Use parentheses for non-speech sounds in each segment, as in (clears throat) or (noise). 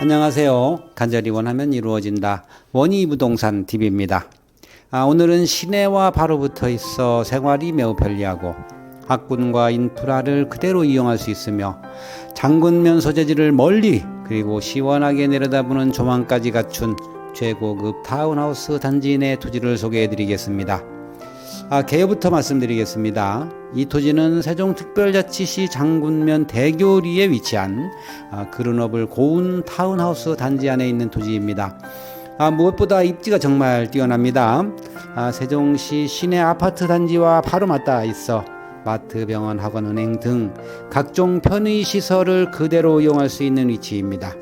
안녕하세요. 간절히 원하면 이루어진다. 원희 부동산 TV입니다. 아, 오늘은 시내와 바로 붙어 있어 생활이 매우 편리하고 학군과 인프라를 그대로 이용할 수 있으며 장군면 소재지를 멀리 그리고 시원하게 내려다보는 조망까지 갖춘 최고급 타운하우스 단지 내 토지를 소개해 드리겠습니다. 아, 개요부터 말씀드리겠습니다. 이 토지는 세종특별자치시 장군면 대교리에 위치한 아, 그른업을 고운 타운하우스 단지 안에 있는 토지입니다. 아, 무엇보다 입지가 정말 뛰어납니다. 아, 세종시 시내 아파트 단지와 바로 맞닿아 있어 마트, 병원, 학원, 은행 등 각종 편의 시설을 그대로 이용할 수 있는 위치입니다.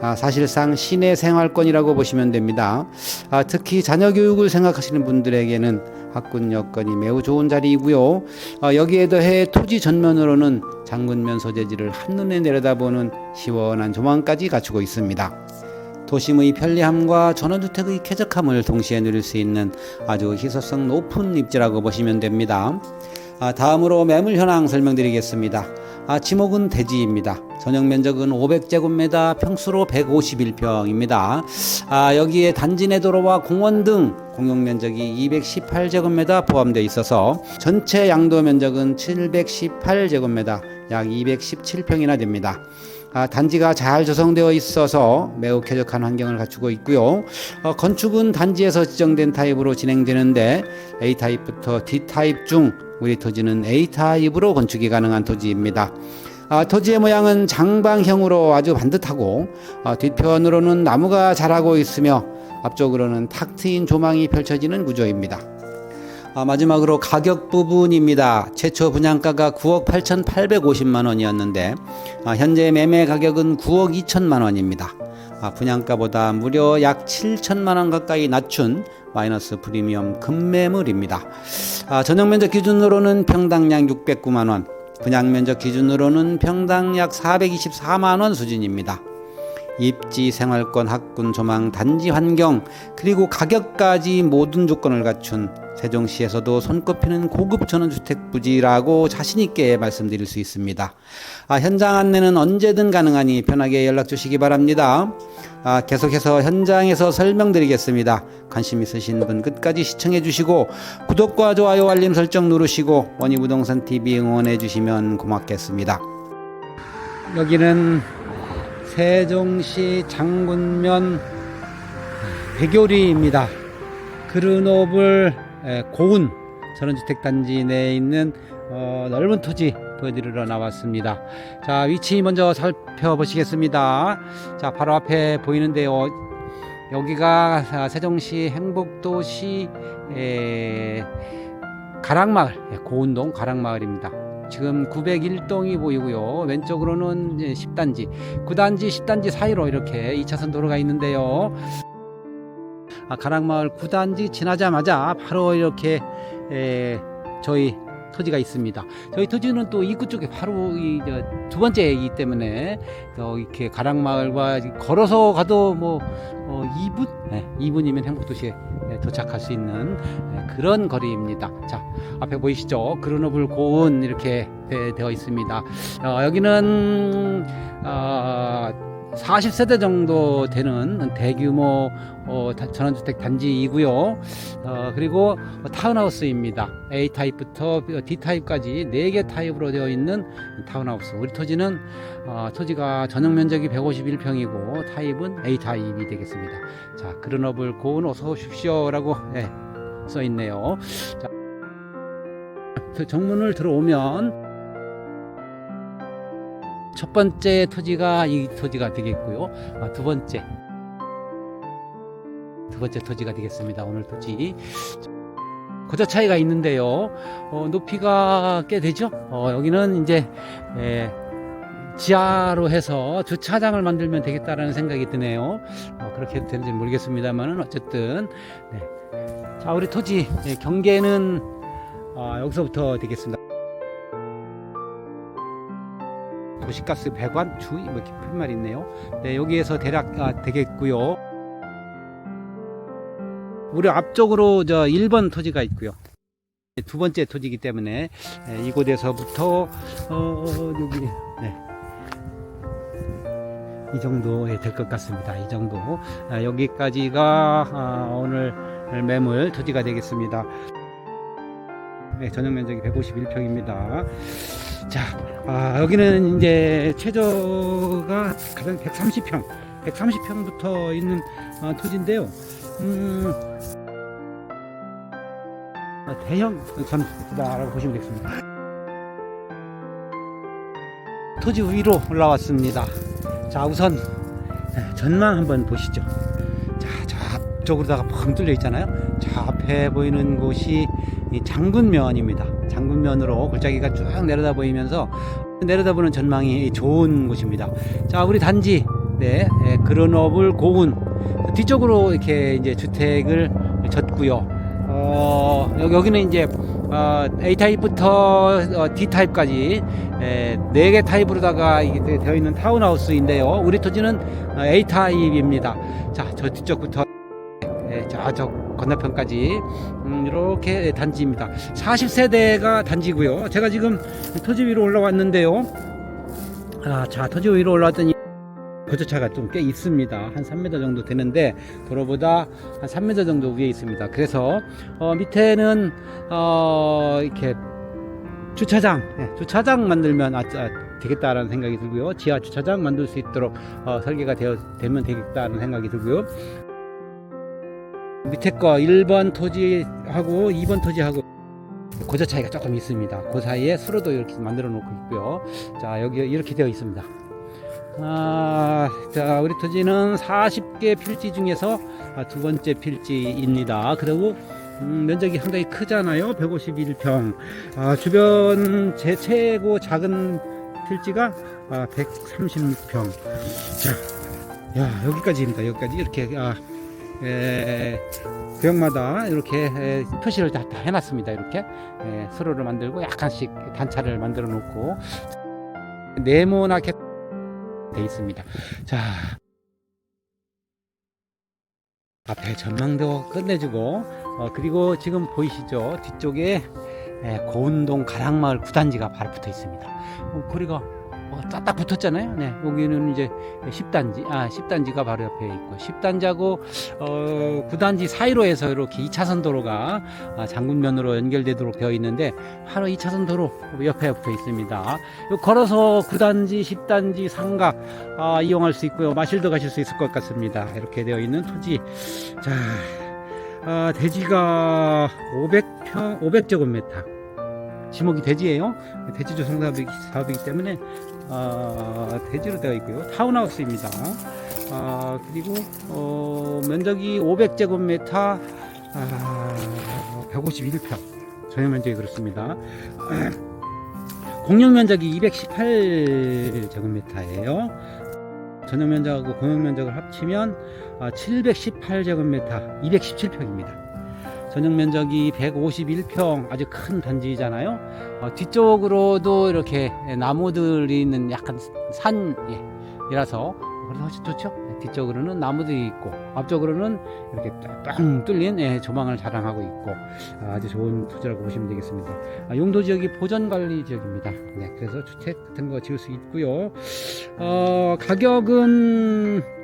아, 사실상 시내 생활권이라고 보시면 됩니다. 아, 특히 자녀 교육을 생각하시는 분들에게는 학군 여건이 매우 좋은 자리이고요. 아, 여기에 더해 토지 전면으로는 장군면 소재지를 한눈에 내려다보는 시원한 조망까지 갖추고 있습니다. 도심의 편리함과 전원주택의 쾌적함을 동시에 누릴 수 있는 아주 희소성 높은 입지라고 보시면 됩니다. 아, 다음으로 매물 현황 설명드리겠습니다. 아, 지목은 대지입니다. 전용 면적은 500제곱미터, 평수로 151평입니다. 아, 여기에 단지 내 도로와 공원 등 공용 면적이 218제곱미터 포함되어 있어서 전체 양도 면적은 718제곱미터, 약 217평이나 됩니다. 아, 단지가 잘 조성되어 있어서 매우 쾌적한 환경을 갖추고 있고요. 어, 건축은 단지에서 지정된 타입으로 진행되는데 A 타입부터 D 타입 중 우리 토지는 A 타입으로 건축이 가능한 토지입니다. 아, 토지의 모양은 장방형으로 아주 반듯하고 아, 뒤편으로는 나무가 자라고 있으며 앞쪽으로는 탁 트인 조망이 펼쳐지는 구조입니다. 아, 마지막으로 가격 부분입니다. 최초 분양가가 9억 8,850만 원이었는데 아, 현재 매매 가격은 9억 2천만 원입니다. 아, 분양가보다 무려 약 7천만 원 가까이 낮춘 마이너스 프리미엄 급매물입니다. 아, 전용 면적 기준으로는 평당 약 609만 원, 분양 면적 기준으로는 평당 약 424만 원 수준입니다. 입지, 생활권, 학군, 조망, 단지 환경, 그리고 가격까지 모든 조건을 갖춘 세종시에서도 손꼽히는 고급 전원주택 부지라고 자신있게 말씀드릴 수 있습니다. 아, 현장 안내는 언제든 가능하니 편하게 연락 주시기 바랍니다. 아, 계속해서 현장에서 설명드리겠습니다. 관심 있으신 분 끝까지 시청해 주시고 구독과 좋아요 알림 설정 누르시고 원희부동산 TV 응원해 주시면 고맙겠습니다. 여기는 세종시 장군면 백요리입니다. 그르노블 에, 고운 전원주택 단지 내에 있는 어, 넓은 토지 보여드리러 나왔습니다. 자 위치 먼저 살펴보시겠습니다. 자 바로 앞에 보이는데요. 여기가 아, 세종시 행복도시 에, 가락마을 예, 고운동 가락마을입니다. 지금 901동이 보이고요. 왼쪽으로는 이제 10단지, 9단지, 10단지 사이로 이렇게 2차선 도로가 있는데요. 아, 가락마을 9단지 지나자마자 바로 이렇게 에, 저희 토지가 있습니다. 저희 토지는 또 입구 쪽에 바로 이 두 번째이기 때문에 또 이렇게 가락마을과 걸어서 가도 뭐 어, 2분, 네, 2분이면 행복도시에 네, 도착할 수 있는 네, 그런 거리입니다. 자, 앞에 보이시죠? 그르노블 고운 이렇게 되, 어 있습니다. 어, 여기는 어, 40세대 정도 되는 대규모 어, 다- 전원주택 단지이고요. 어, 그리고 타운하우스입니다. A 타입부터 D 타입까지 4개 타입으로 되어 있는 타운하우스. 우리 토지는 어, 토지가 전용 면적이 151평이고 타입은 A 타입이 되겠습니다. 자, 그른업을 고운 어서 오십시오라고 예, 써 있네요. 자, 그 정문을 들어오면 첫 번째 토지가 이 토지가 되겠고요. 아, 두 번째 두 번째 토지가 되겠습니다. 오늘 토지 고저 차이가 있는데요. 어, 높이가 꽤 되죠. 어, 여기는 이제 에, 지하로 해서 주차장을 만들면 되겠다라는 생각이 드네요. 어, 그렇게 해도 되는지 모르겠습니다만은 어쨌든 네. 자 우리 토지 예, 경계는 어, 여기서부터 되겠습니다. 도시가스 배관 주의 뭐 이렇게 푯말 있네요. 네, 여기에서 대략 아, 되겠고요. 우리 앞쪽으로 저 1번 토지가 있고요. 두 번째 토지이기 때문에 네, 이곳에서부터 어, 여기 네. 이 정도 될 것 같습니다. 이 정도. 아, 여기까지가 아, 오늘 매물 토지가 되겠습니다. 네, 전용 면적이 151평입니다. 자, 아, 여기는 이제 최저가 가장 130평, 130평부터 있는 어, 토지인데요. 음, 아, 대형 전투다라고 보시면 되겠습니다. 토지 위로 올라왔습니다. 자, 우선 네, 전망 한번 보시죠. 자, 저쪽으로다가 펑 뚫려 있잖아요. 저 앞에 보이는 곳이 이 장군면입니다. 장군면으로 골짜기가 쭉 내려다 보이면서 내려다보는 전망이 좋은 곳입니다. 자, 우리 단지 네, 예, 그런업을 고운 뒤쪽으로 이렇게 이제 주택을 졌고요. 어, 여기- 여기는 이제 어, A 타입부터 어, D 타입까지 네 개 타입으로다가 이게 되- 되어 있는 타운하우스인데요. 우리 토지는 어, A 타입입니다. 자, 저 뒤쪽부터 예, 저저 건너편까지 음, 이렇게 단지입니다. 40세대가 단지고요. 제가 지금 토지 위로 올라왔는데요. 아, 자, 토지 위로 올라왔더니 거주차가 좀 꽤 있습니다. 한 3m 정도 되는데 도로보다 한 3m 정도 위에 있습니다. 그래서 어, 밑에는 어, 이렇게 주차장, 예, 주차장 만들면 아, 아, 되겠다라는 생각이 들고요. 지하 주차장 만들 수 있도록 어, 설계가 되어 되면 되겠다는 생각이 들고요. 밑에 거 1번 토지하고 2번 토지하고 고저 차이가 조금 있습니다. 그 사이에 수로도 이렇게 만들어 놓고 있고요. 자, 여기 이렇게 되어 있습니다. 아, 자, 우리 토지는 40개 필지 중에서 아, 두 번째 필지입니다. 그리고 음, 면적이 상당히 크잖아요. 151평. 아, 주변 제 최고 작은 필지가 아, 136평. 자, 야, 여기까지입니다. 여기까지 이렇게 아, 에, 구역마다 이렇게 에, 표시를 다, 다 해놨습니다. 이렇게 에, 수로를 만들고 약간씩 단차를 만들어 놓고 네모나게 돼 있습니다. 자, 앞에 전망도 끝내주고 어, 그리고 지금 보이시죠 뒤쪽에 에, 고운동 가락마을 구단지가 바로 붙어 있습니다. 어, 거리가 어, 딱 붙었잖아요. 네, 여기는 이제 10단지, 아 10단지가 바로 옆에 있고 10단지하고 어, 9단지 사이로 해서 이렇게 2차선 도로가 아, 장군면으로 연결되도록 되어 있는데 바로 2차선 도로 옆에 붙어 있습니다. 요 걸어서 9단지, 10단지 상가 아, 이용할 수 있고요. 마실도 가실 수 있을 것 같습니다. 이렇게 되어 있는 토지. 자, 아, 대지가 500평, 500제곱미터. 지목이 대지예요. 대지 조 성 사업이기, 사업이기 때문에 아, 대지로 되어 있고요. 타운하우스입니다. 아, 그리고 어, 면적이 500제곱미터, 아, 151평. 전용 면적이 그렇습니다. (clears throat) 공용 면적이 218제곱미터예요. 전용 면적하고 공용 면적을 합치면 718제곱미터, 217평입니다. 전용 면적이 151평, 아주 큰 단지잖아요. 어, 뒤쪽으로도 이렇게 나무들이 있는 약간 산이라서 그래서 훨씬 좋죠. 네, 뒤쪽으로는 나무들이 있고 앞쪽으로는 이렇게 뻥 뚫린 예, 조망을 자랑하고 있고 아, 아주 좋은 토지라고 보시면 되겠습니다. 아, 용도 지역이 보전 관리 지역입니다. 네, 그래서 주택 같은 거 지을 수 있고요. 어, 가격은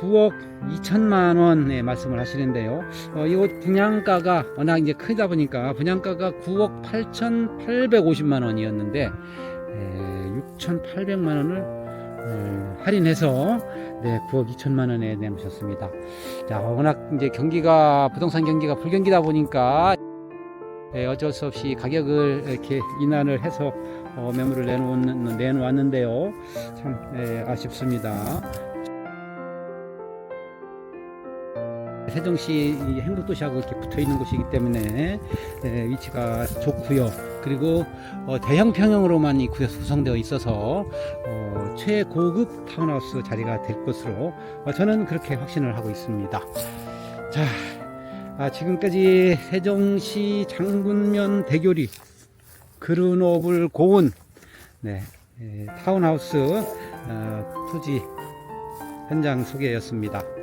9억 2천만 원에 말씀을 하시는데요. 어, 이곳 분양가가 워낙 이제 크다 보니까 분양가가 9억 8,850만 원이었는데 에, 6,800만 원을 에, 할인해서 네, 9억 2천만 원에 내놓으셨습니다. 자, 워낙 이제 경기가 부동산 경기가 불경기다 보니까 예, 어쩔 수 없이 가격을 이렇게 인하를 해서 어, 매물을 내놓는, 내놓았는데요. 참 예, 아쉽습니다. 세종시 이 행복도시하고 이렇게 붙어 있는 곳이기 때문에 예, 위치가 좋고요. 그리고 어, 대형 평형으로만 이 구역 구성되어 있어서 어, 최고급 타운하우스 자리가 될 것으로 어, 저는 그렇게 확신을 하고 있습니다. 자, 아, 지금까지 세종시 장군면 대교리 그르노블 고운 네, 예, 타운하우스 어, 토지 현장 소개였습니다.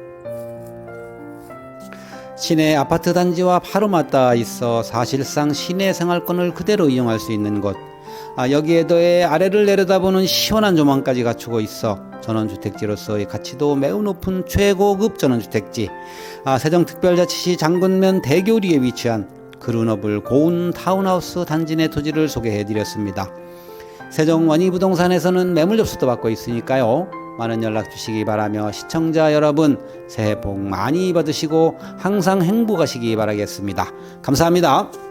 시내 아파트 단지와 바로 맞닿아 있어 사실상 시내 생활권을 그대로 이용할 수 있는 곳. 아, 여기에 더해 아래를 내려다보는 시원한 조망까지 갖추고 있어 전원주택지로서의 가치도 매우 높은 최고급 전원주택지 아, 세종특별자치시 장군면 대교리에 위치한 그루너블 고운 타운하우스 단지 내 토지를 소개해드렸습니다. 세종 원희부동산에서는 매물 접수도 받고 있으니까요. 많은 연락 주시기 바라며 시청자 여러분 새해 복 많이 받으시고 항상 행복하시기 바라겠습니다. 감사합니다.